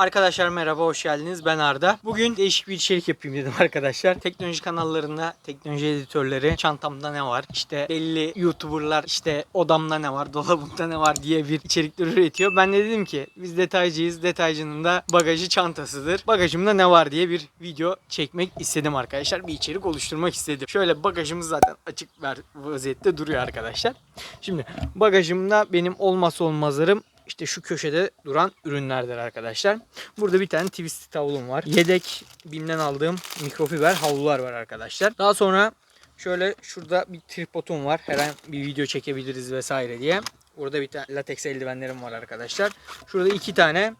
Arkadaşlar merhaba hoş geldiniz ben Arda. Bugün değişik bir içerik yapayım dedim arkadaşlar. Teknoloji kanallarında teknoloji editörleri çantamda ne var işte belli youtuberlar işte odamda ne var dolabımda ne var diye bir içerikler üretiyor. Ben de dedim ki biz detaycıyız detaycının da bagajı çantasıdır. Bagajımda ne var diye bir video çekmek istedim arkadaşlar. Bir içerik oluşturmak istedim. Şöyle bagajımız zaten açık ver vaziyette duruyor arkadaşlar. Şimdi bagajımda benim olmazsa olmazlarım işte şu köşede duran ürünlerdir arkadaşlar. Burada bir tane twist havlum var. Yedek BİM'den aldığım mikrofiber havlular var arkadaşlar. Daha sonra şöyle şurada bir tripodum var. Her an bir video çekebiliriz vesaire diye. Burada bir tane lateks eldivenlerim var arkadaşlar. Şurada iki tane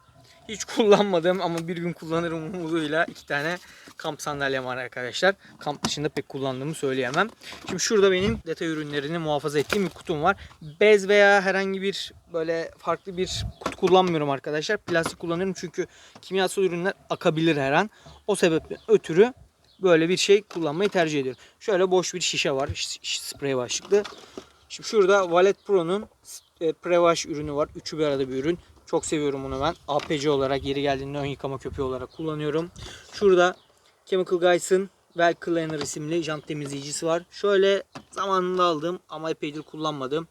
hiç kullanmadığım ama bir gün kullanırım umuduyla iki tane kamp sandalyem var arkadaşlar. Kamp dışında pek kullandığımı söyleyemem. Şimdi şurada benim detay ürünlerini muhafaza ettiğim bir kutum var. Bez veya herhangi bir böyle farklı bir kutu kullanmıyorum arkadaşlar. Plastik kullanıyorum çünkü kimyasal ürünler akabilir her an. O sebeple ötürü böyle bir şey kullanmayı tercih ediyorum. Şöyle boş bir şişe var. Sprey başlıklı. Şimdi şurada Valet Pro'nun e, Prewash ürünü var. Üçü bir arada bir ürün. Çok seviyorum bunu ben. APC olarak yeri geldiğinde ön yıkama köpüğü olarak kullanıyorum. Şurada Chemical Guys'ın Well Cleaner isimli jant temizleyicisi var. Şöyle zamanında aldığım ama epeydir kullanmadığım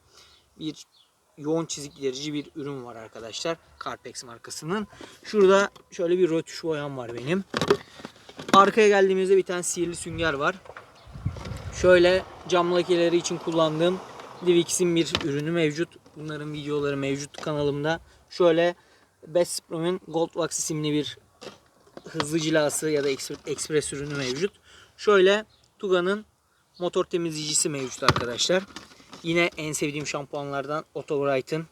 bir yoğun çizik giderici bir ürün var arkadaşlar. Carpex markasının. Şurada şöyle bir rötuş boyam var benim. Arkaya geldiğimizde bir tane sihirli sünger var. Şöyle cam lakeleri için kullandığım Livix'in bir ürünü mevcut. Bunların videoları mevcut kanalımda. Şöyle Best Supreme'in Gold Wax isimli bir hızlı cilası ya da ekspre- ekspres ürünü mevcut. Şöyle Tuga'nın motor temizleyicisi mevcut arkadaşlar. Yine en sevdiğim şampuanlardan Otto Bright'ın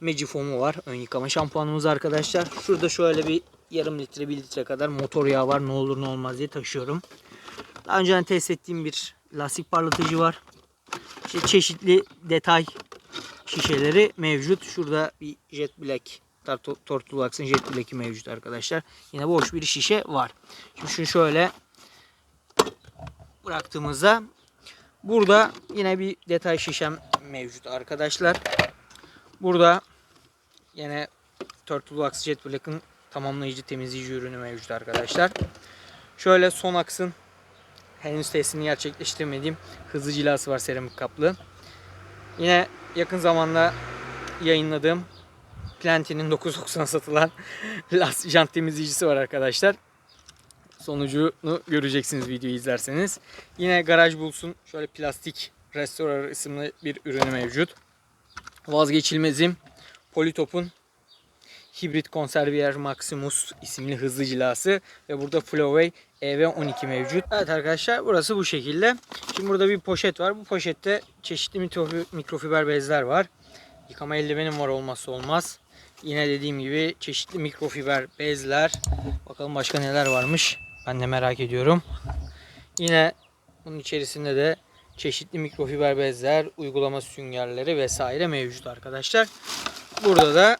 Magic var. Ön yıkama şampuanımız arkadaşlar. Şurada şöyle bir yarım litre bir litre kadar motor yağı var. Ne olur ne olmaz diye taşıyorum. Daha önceden test ettiğim bir lastik parlatıcı var. İşte çeşitli detay şişeleri mevcut. Şurada bir Jet Black Tortulax'ın Jet Black'i mevcut arkadaşlar. Yine boş bir şişe var. Şimdi şunu şöyle bıraktığımızda burada yine bir detay şişem mevcut arkadaşlar. Burada yine Turtlewax Jet Black'ın tamamlayıcı temizleyici ürünü mevcut arkadaşlar. Şöyle Sonax'ın henüz testini gerçekleştirmediğim hızlı cilası var seramik kaplı. Yine yakın zamanda yayınladığım Planty'nin 990 satılan las jant temizleyicisi var arkadaşlar. Sonucunu göreceksiniz videoyu izlerseniz. Yine Garaj Bulls'un şöyle plastik Restorer isimli bir ürünü mevcut. Vazgeçilmezim Polytop'un Hibrit Conservier Maximus isimli hızlı cilası ve burada Flowway EV12 mevcut. Evet arkadaşlar burası bu şekilde. Şimdi burada bir poşet var. Bu poşette çeşitli mikrofi- mikrofiber bezler var. Yıkama eldivenim var olmazsa olmaz. Yine dediğim gibi çeşitli mikrofiber bezler. Bakalım başka neler varmış. Ben de merak ediyorum. Yine bunun içerisinde de çeşitli mikrofiber bezler, uygulama süngerleri vesaire mevcut arkadaşlar. Burada da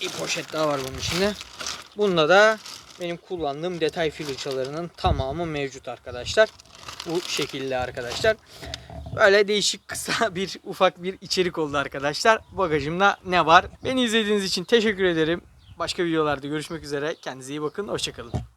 bir poşet daha var bunun içinde. Bunda da benim kullandığım detay filçalarının tamamı mevcut arkadaşlar. Bu şekilde arkadaşlar. Böyle değişik kısa bir ufak bir içerik oldu arkadaşlar. Bagajımda ne var? Beni izlediğiniz için teşekkür ederim. Başka videolarda görüşmek üzere. Kendinize iyi bakın. Hoşçakalın.